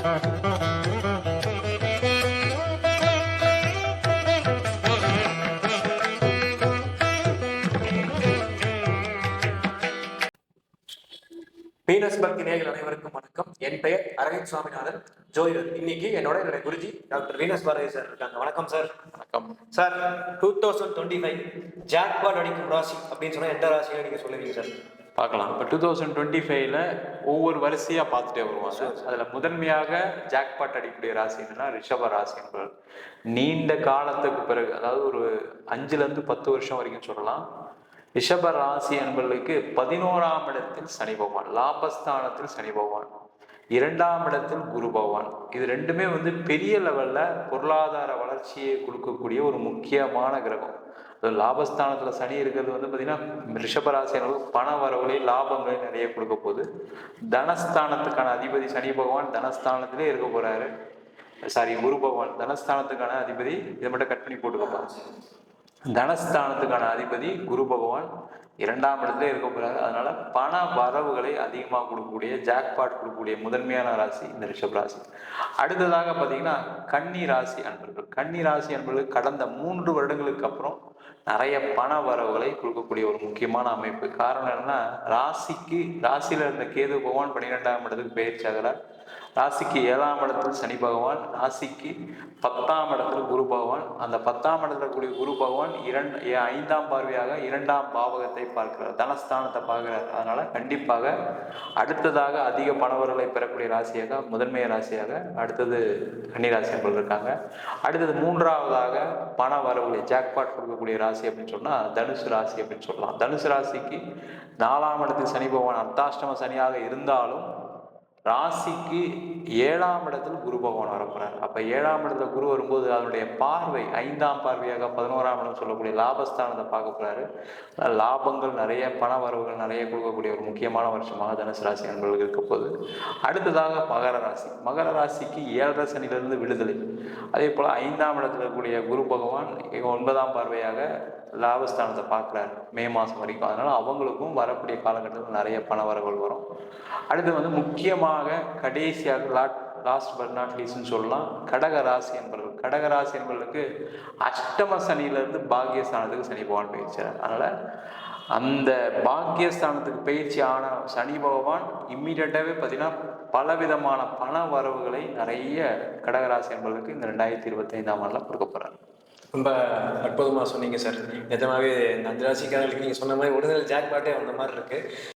Venus பக்தி அனைவருக்கும் வணக்கம். என் பெயர் அரவிந்த் சுவாமிநாதன். ஜோதிடர் இன்னைக்கு என்னோட என்னுடைய Guruji doctor Venus Bharathi sir இருக்காங்க. வணக்கம் சார். வணக்கம். Sir two thousand twenty five jackpot அடிக்கும் ராசி அப்படின்னு சொன்னா எந்த ராசியை நீங்க சொல்லுவீங்க சார்? பார்க்கலாம். இப்போ டூ தௌசண்ட் டுவெண்ட்டி ஃபைவ்ல ஒவ்வொரு வரிசையாக பார்த்துட்டே வருவாங்க அதில் முதன்மையாக ஜாக்பாட் அடிக்கக்கூடிய ராசி என்னன்னா ரிஷப ராசி என்பது. நீண்ட காலத்துக்கு பிறகு அதாவது ஒரு அஞ்சுலேருந்து பத்து வருஷம் வரைக்கும் சொல்லலாம். ரிஷப ராசி என்பவர்களுக்கு பதினோராம் இடத்தில் சனி பகவான் லாபஸ்தானத்தில் சனி பகவான் இரண்டாம் இடத்தில் குரு பகவான். இது ரெண்டுமே வந்து பெரிய லெவல்ல பொருளாதார வளர்ச்சியை கொடுக்கக்கூடிய ஒரு முக்கியமான கிரகம். லாபஸ்தானத்தில் சனி இருக்கிறது வந்து பார்த்தீங்கன்னா ரிஷபராசி பண வரவுகளையும் லாபங்களையும் நிறைய கொடுக்க போகுது. தனஸ்தானத்துக்கான அதிபதி சனி பகவான் தனஸ்தானத்திலே இருக்க போறாரு. சாரி குரு பகவான் தனஸ்தானத்துக்கான அதிபதி இதை மட்டும் கட் பண்ணி போட்டுக்கப்பா. தனஸ்தானத்துக்கான அதிபதி குரு பகவான் இரண்டாம் இடத்துல இருக்கக்கூடாது அதனால பண வரவுகளை அதிகமாக கொடுக்கக்கூடிய ஜாக்பாட் கொடுக்கக்கூடிய முதன்மையான ராசி இந்த ரிஷப் ராசி. அடுத்ததாக பார்த்தீங்கன்னா கன்னி ராசி அன்பர்கள். கன்னி ராசி அன்பர்கள் கடந்த மூன்று வருடங்களுக்கு அப்புறம் நிறைய பண வரவுகளை கொடுக்கக்கூடிய ஒரு முக்கியமான அமைப்பு. காரணம் என்னன்னா ராசிக்கு ராசியில இருந்த கேது பகவான் பன்னிரெண்டாம் இடத்துக்கு பயிற்சி ஆகிறார். ராசிக்கு ஏழாம் இடத்தில் சனி பகவான் ராசிக்கு பத்தாம் இடத்துல குரு பகவான் அந்த பத்தாம் இடத்துல கூடிய குரு பகவான் இரண்டு ஐந்தாம் பார்வையாக இரண்டாம் பாவகத்தை பார்க்கிறார். தனஸ்தானத்தை பார்க்கிறார். அதனால கண்டிப்பாக அடுத்ததாக அதிக பணவர்களை பெறக்கூடிய ராசியாக முதன்மை ராசியாக அடுத்தது கன்னிராசி என்பது இருக்காங்க. அடுத்தது மூன்றாவதாக பண வரவுகளை ஜாக்பாட் கொடுக்கக்கூடிய ராசி அப்படின்னு சொன்னால் தனுசு ராசி அப்படின்னு சொல்லலாம். தனுசு ராசிக்கு நாலாம் இடத்தில் சனி பகவான் அர்த்தாஷ்டம சனியாக இருந்தாலும் ராசிக்கு ஏழாம் இடத்தில் குரு பகவான் வரப்போறார். அப்ப ஏழாம் இடத்துல குரு வரும்போது அதனுடைய பார்வை ஐந்தாம் பார்வையாக பதினோராம் இடம் சொல்லக்கூடிய லாபஸ்தானத்தை பார்க்க போறாரு. லாபங்கள் நிறைய பண வரவுகள் நிறைய கொடுக்கக்கூடிய ஒரு முக்கியமான வருஷமாக தனுசு ராசி அன்பர்களுக்கு இருக்க போகுது. அடுத்ததாக மகர ராசி. மகர ராசிக்கு ஏழரை சனியிலிருந்து விடுதலை. அதே போல ஐந்தாம் இடத்துல இருக்கக்கூடிய குரு பகவான் ஒன்பதாம் பார்வையாக லாபஸ்தானத்தை பார்க்குறாரு. மே மாதம் வரைக்கும். அதனால அவங்களுக்கும் வரக்கூடிய காலகட்டத்தில் நிறைய பண வரவுகள் வரும். அடுத்து வந்து முக்கியமாக கடைசியாக லாட் லாஸ்ட் பட் நாட் லீஸ்ட்னு சொல்லலாம். கடக ராசி என்பவர்கள். கடக ராசி என்பவர்களுக்கு அஷ்டம சனியிலிருந்து பாக்கியஸ்தானத்துக்கு சனி பகவான் பயிற்சிறார் அதனால அந்த பாக்கியஸ்தானத்துக்கு பயிற்சி ஆன சனி பகவான் இம்மீடியட்டாகவே பார்த்தீங்கன்னா பலவிதமான பண வரவுகளை நிறைய கடகராசி என்பவர்களுக்கு இந்த ரெண்டாயிரத்தி இருபத்தைந்தாம் ஆண்டில் கொடுக்க போறாரு. ரொம்ப அற்புதமாக சொன்னீங்க சார். நிஜமாவே இந்த அஞ்சு ராசிக்காரர்களுக்கு நீங்கள் சொன்ன மாதிரி ஒரிஜினல் ஜாக்பாட்டே வந்த மாதிரி இருக்குது